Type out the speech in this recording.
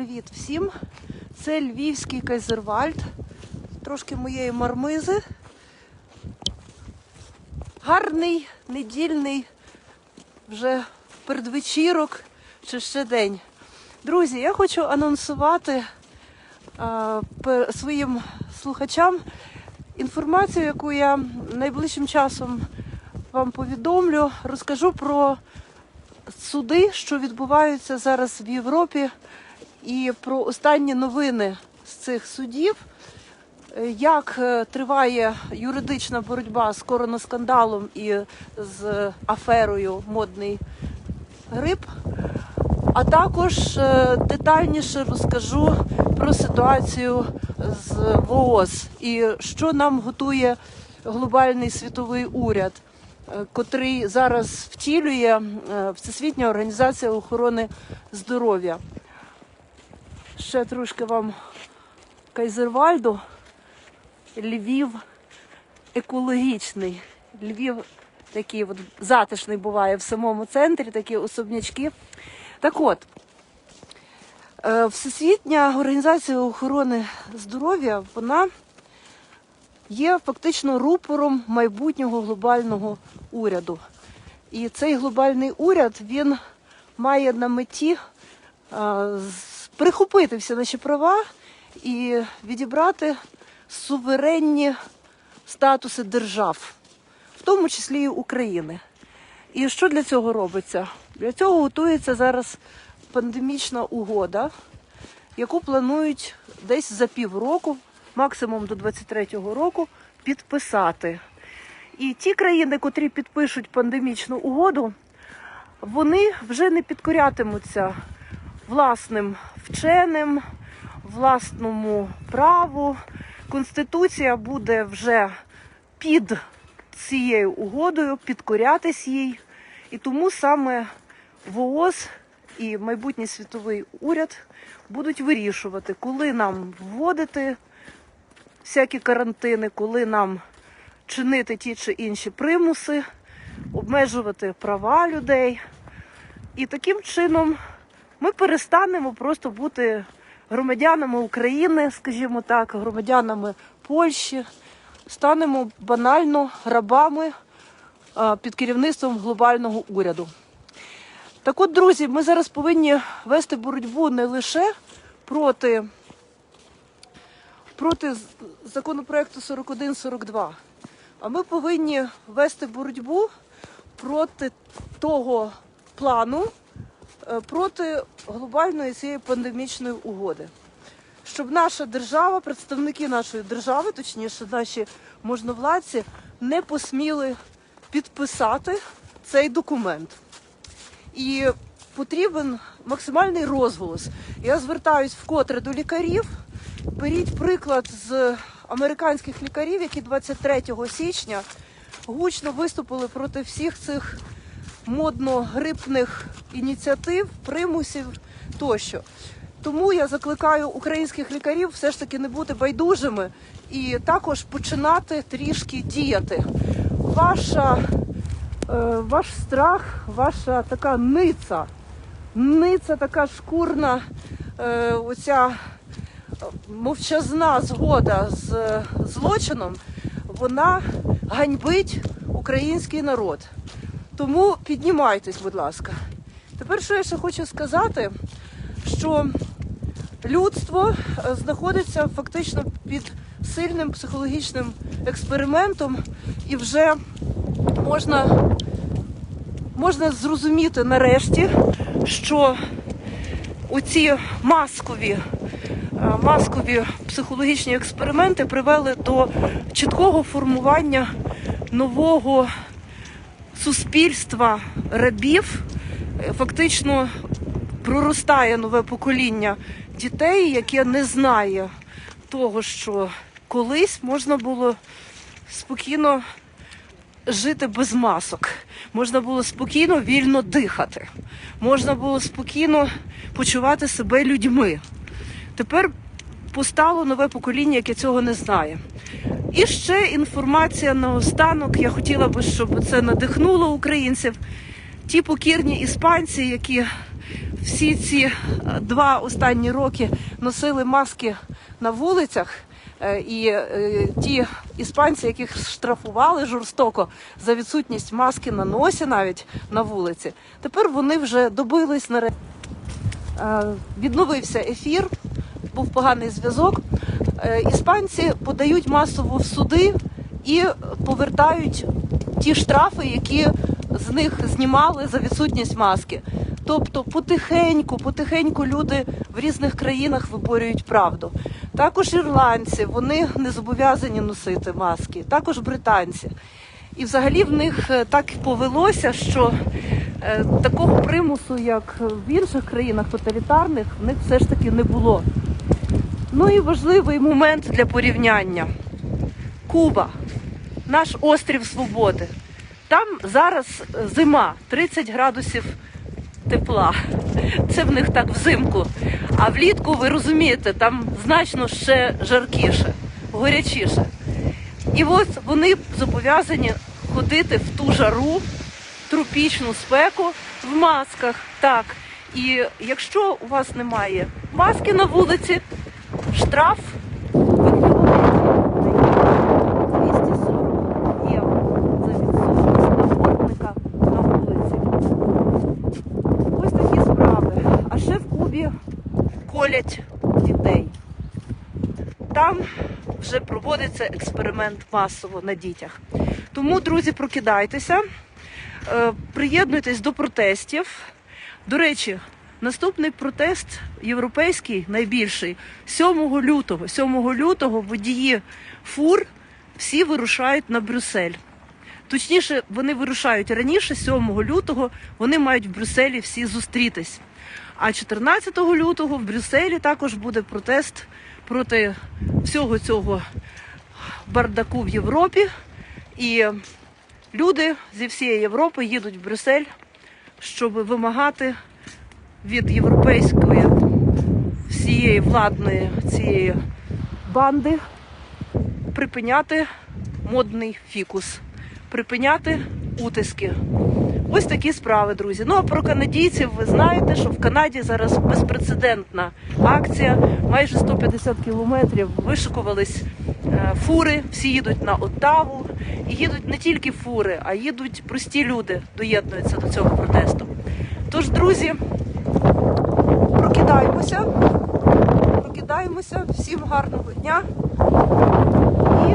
привіт всім! Це львівський Кайзервальд. Трошки моєї мармизи. Гарний недільний вже передвечірок чи ще день. Друзі, я хочу анонсувати а, своїм слухачам інформацію, яку я найближчим часом вам повідомлю. Розкажу про суди, що відбуваються зараз в Європі, і про останні новини з цих судів, Е, як е, триває юридична боротьба з коронаскандалом і з аферою модний грип. А також е, детальніше розкажу про ситуацію з ВООЗ і що нам готує глобальний світовий уряд, е, котрий зараз втілює е, Всесвітня організація охорони здоров'я. Ще трошки вам Кайзервальду. Львів екологічний. Львів такий от затишний буває в самому центрі, такі особнячки. Так от, е, Всесвітня організація охорони здоров'я, вона є фактично рупором майбутнього глобального уряду. І цей глобальний уряд він має на меті з- прихопити всі наші права і відібрати суверенні статуси держав, в тому числі і України. І що для цього робиться? Для цього готується зараз пандемічна угода, яку планують десь за півроку, максимум до 23-го року, підписати. І ті країни, котрі підпишуть пандемічну угоду, вони вже не підкорятимуться власним вченим, власному праву. Конституція буде вже під цією угодою, підкорятись їй. І тому саме ВООЗ і майбутній світовий уряд будуть вирішувати, коли нам вводити всякі карантини, коли нам чинити ті чи інші примуси, обмежувати права людей. І таким чином ми перестанемо просто бути громадянами України, скажімо так, громадянами Польщі, станемо банально рабами під керівництвом глобального уряду. Так от, друзі, ми зараз повинні вести боротьбу не лише проти, проти законопроекту 41-42, а ми повинні вести боротьбу проти того плану, проти глобальної цієї пандемічної угоди. Щоб наша держава, представники нашої держави, точніше, наші можновладці, не посміли підписати цей документ. І потрібен максимальний розголос. Я звертаюсь вкотре до лікарів. Беріть приклад з американських лікарів, які 23 січня гучно виступили проти всіх цих модно-грипних ініціатив, примусів тощо. Тому я закликаю українських лікарів все ж таки не бути байдужими і також починати трішки діяти. Ваша, е, ваш страх, ваша така ниця, ниця така шкурна, е, оця мовчазна згода з злочином, вона ганьбить український народ. Тому піднімайтесь, будь ласка. Тепер що я ще хочу сказати, що людство е, знаходиться фактично під сильним психологічним експериментом, і вже можна, можна зрозуміти нарешті, що оці маскові, е, маскові психологічні експерименти привели до чіткого формування нового суспільства рабів. Е, Фактично проростає нове покоління дітей, яке не знає того, що колись можна було спокійно жити без масок, можна було спокійно вільно дихати, можна було спокійно почувати себе людьми. Тепер постало нове покоління, яке цього не знає. І ще інформація наостанок. Я хотіла би, щоб це надихнуло українців. Ті покірні іспанці, які всі ці е, два останні роки носили маски на вулицях. Е, І е, ті іспанці, яких штрафували жорстоко за відсутність маски на носі, навіть на вулиці, тепер вони вже добились. Е, Відновився ефір, був поганий зв'язок. Е, Іспанці подають масово в суди і повертають ті штрафи, які з них знімали за відсутність маски. Тобто потихеньку, потихеньку люди в різних країнах виборюють правду. Також ірландці вони не зобов'язані носити маски, також британці. І взагалі в них е, так повелося, що е, такого примусу, як в інших країнах тоталітарних, в них все ж таки не було. Ну і важливий момент для порівняння. Куба, наш острів Свободи. Там зараз зима, 30 градусів тепла. Це в них так взимку. А влітку, ви розумієте, там значно ще жаркіше, горячіше. І от вони зобов'язані ходити в ту жару, тропічну спеку в масках. Так. І якщо у вас немає маски на вулиці, штраф платите 240 євро за відсутність охотника на вулиці. Ось такі справи. А ще в Кубі колять дітей. Там вже проводиться експеримент масово на дітях. Тому, друзі, прокидайтеся, е, приєднуйтесь до протестів. До речі, наступний протест європейський, найбільший, 7 лютого. 7 лютого водії фур всі вирушають на Брюссель. Точніше, вони вирушають раніше, 7 лютого, вони мають в Брюсселі всі зустрітись. А 14 лютого в Брюсселі також буде протест проти всього цього бардаку в Європі. І люди зі всієї Європи їдуть в Брюссель, щоб вимагати від європейської всієї владної цієї банди припиняти модний фікус, припиняти утиски. Ось такі справи, друзі. Ну а про канадійців ви знаєте, що в Канаді зараз безпрецедентна акція. Майже 150 кілометрів вишикувались е, фури, всі їдуть на Оттаву. І їдуть не тільки фури, а їдуть прості люди, доєднуються до цього протесту. Тож, друзі, прокидаємося, всім гарного дня. І